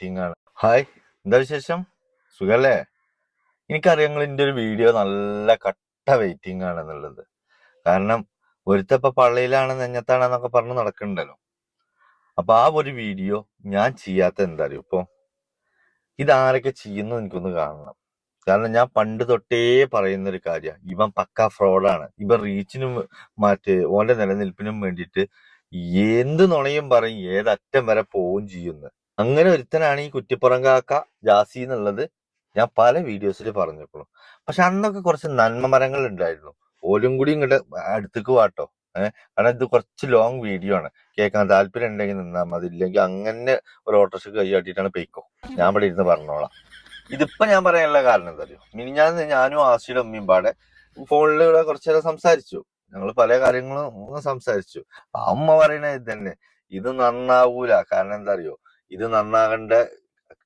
Waiting ആണ് hi എന്താ വിശേഷം സുഖല്ലേ? എനിക്കറിയാം നിങ്ങൾ എന്റെ ഒരു വീഡിയോ നല്ല കട്ട വെയിറ്റിംഗ് ആണെന്നുള്ളത് കാരണം ഒരുത്തപ്പ പള്ളിയിലാണ് നെഞ്ഞത്താണെന്നൊക്കെ പറഞ്ഞ് നടക്കണ്ടല്ലോ. അപ്പൊ ആ ഒരു വീഡിയോ ഞാൻ ചെയ്യാത്ത എന്താ അറിയോ ഇപ്പൊ? ഇതാരൊക്കെ ചെയ്യുന്നു എനിക്കൊന്ന് കാണണം. കാരണം ഞാൻ പണ്ട് തൊട്ടേ പറയുന്ന ഒരു കാര്യമാണ് ഇവൻ പക്ക ഫ്രോഡാണ്. ഇവൻ റീച്ചിനും മറ്റേ ഓന്റെ നിലനിൽപ്പിനും വേണ്ടിയിട്ട് എന്ത് നുണയും പറയും ഏതറ്റം വരെ പോവും ചെയ്യുന്നു അങ്ങനെ ഒരുത്തനാണ് ഈ കുറ്റിപ്പുറം കാക്ക ജാസി എന്നുള്ളത് ഞാൻ പല വീഡിയോസിൽ പറഞ്ഞപ്പോഴും പക്ഷെ അന്നൊക്കെ കുറച്ച് നന്മ മരങ്ങൾ ഉണ്ടായിരുന്നു. ഓലും കൂടി ഇങ്ങോട്ട് അടുത്തേക്ക് വാട്ടോ. ഏഹ് കാരണം ഇത് കുറച്ച് ലോങ് വീഡിയോ ആണ്. കേൾക്കാൻ താല്പര്യം ഉണ്ടെങ്കിൽ നിന്നാൽ മതി. ഇല്ലെങ്കിൽ അങ്ങനെ ഒരു ഓട്ടോറിക്ഷ കൈ കാട്ടിയിട്ടാണ് പെയ്ക്കോ. ഞാൻ ഇവിടെ ഇരുന്ന് പറഞ്ഞോളാം. ഇതിപ്പോ ഞാൻ പറയാനുള്ള കാരണം എന്താ അറിയോ? ഞാൻ ഞാനും ആസിയുടെ അമ്മയും പാടെ ഫോണിലൂടെ കുറച്ചു നേരം സംസാരിച്ചു. ഞങ്ങൾ പല കാര്യങ്ങളും സംസാരിച്ചു. അമ്മ പറയണ ഇത് തന്നെ. ഇത് നന്നാവൂല. കാരണം എന്താ അറിയോ? ഇത് നന്നാകേണ്ട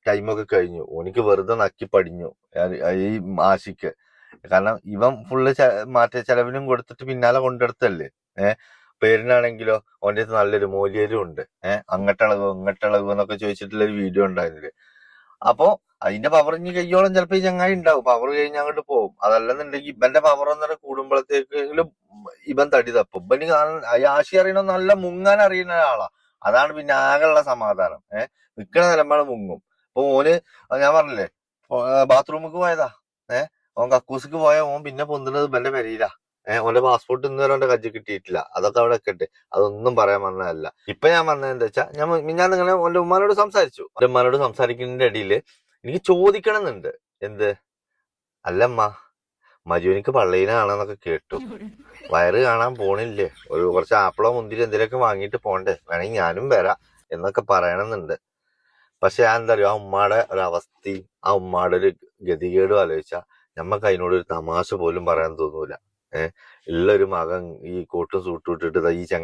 ടൈമൊക്കെ കഴിഞ്ഞു. ഓനിക്ക് വെറുതെ നക്കി പടിഞ്ഞു. ഈ ആശിക്ക് കാരണം ഇവൻ ഫുള്ള് മാറ്റ ചെലവിനും കൊടുത്തിട്ട് പിന്നാലെ കൊണ്ടെടുത്തല്ലേ? ഏഹ് പേരിനാണെങ്കിലോ ഓന്റെ അടുത്ത് നല്ലൊരു മൂല്യരും ഉണ്ട്. ഏഹ് അങ്ങട്ടളവ് ഇങ്ങട്ടളവ് എന്നൊക്കെ ചോദിച്ചിട്ടുള്ള ഒരു വീഡിയോ ഉണ്ടായിരുന്നില്ല? അപ്പോ അതിന്റെ പവർ ഇനി കയ്യോളം ചിലപ്പോ ഈ ചങ്ങായി ഉണ്ടാവും. പവർ കഴിഞ്ഞ് അങ്ങോട്ട് പോകും. അതല്ലെന്നുണ്ടെങ്കിൽ ഇവന്റെ പവർ ഒന്നര കൂടുമ്പോഴത്തേക്കെങ്കിലും ഇവൻ തടി തപ്പും. ഇവന് ആശി അറിയണ നല്ല മുങ്ങാൻ അറിയുന്ന ഒരാളാ. അതാണ് പിന്നെ ആകെയുള്ള സമാധാനം. ഏഹ് നിൽക്കണ നിലമ്പാണ് മുങ്ങും. അപ്പൊ ഓന് ഞാൻ പറഞ്ഞില്ലേ ബാത്റൂമിക്ക് പോയതാ. ഏഹ് ഓൻ കക്കൂസിക്ക് പോയ ഓൻ പിന്നെ പൊന്തുന്നത് ഇവന്റെ പെരയിലാ. ഏഹ് ഓന്റെ പാസ്പോർട്ട് ഇന്ന് വരെ ഓന്റെ കജ്ജി കിട്ടിയിട്ടില്ല. അതൊക്കെ അവിടെ കെട്ടെ അതൊന്നും പറയാൻ വന്നതല്ല. ഇപ്പൊ ഞാൻ പറഞ്ഞത് എന്താ വെച്ചാ ഞാൻ ഞാൻ നിങ്ങളെ ഓന്റെ ഉമ്മാനോട് സംസാരിച്ചു. ഓന്റെ ഉമ്മാനോട് സംസാരിക്കുന്നതിന്റെ ഇടയിൽ എനിക്ക് ചോദിക്കണം എന്നുണ്ട് എന്ത്? അല്ലമ്മ മജുവിനിക്ക് പള്ളിയിലാണെന്നൊക്കെ കേട്ടു. വയറ് കാണാൻ പോണില്ലേ? ഒരു കുറച്ച് ആപ്പിളോ മുന്തിരി എന്തെങ്കിലുമൊക്കെ വാങ്ങിയിട്ട് പോണ്ടേ? വേണമെങ്കിൽ ഞാനും വരാം എന്നൊക്കെ പറയണമെന്നുണ്ട്. പക്ഷെ ഞാൻ എന്താ പറയുക ആ ഉമ്മയുടെ ഒരു അവസ്ഥയും ആ ഉമ്മയുടെ ഒരു ഗതികേടും ആലോചിച്ചാൽ നമ്മക്ക് അതിനോട് ഒരു തമാശ പോലും പറയാൻ തോന്നൂല. ഏഹ് ഉള്ളൊരു മകൻ ഈ കോട്ടും സൂട്ടും ഇട്ടിട്ട് ഈ ചങ്ങ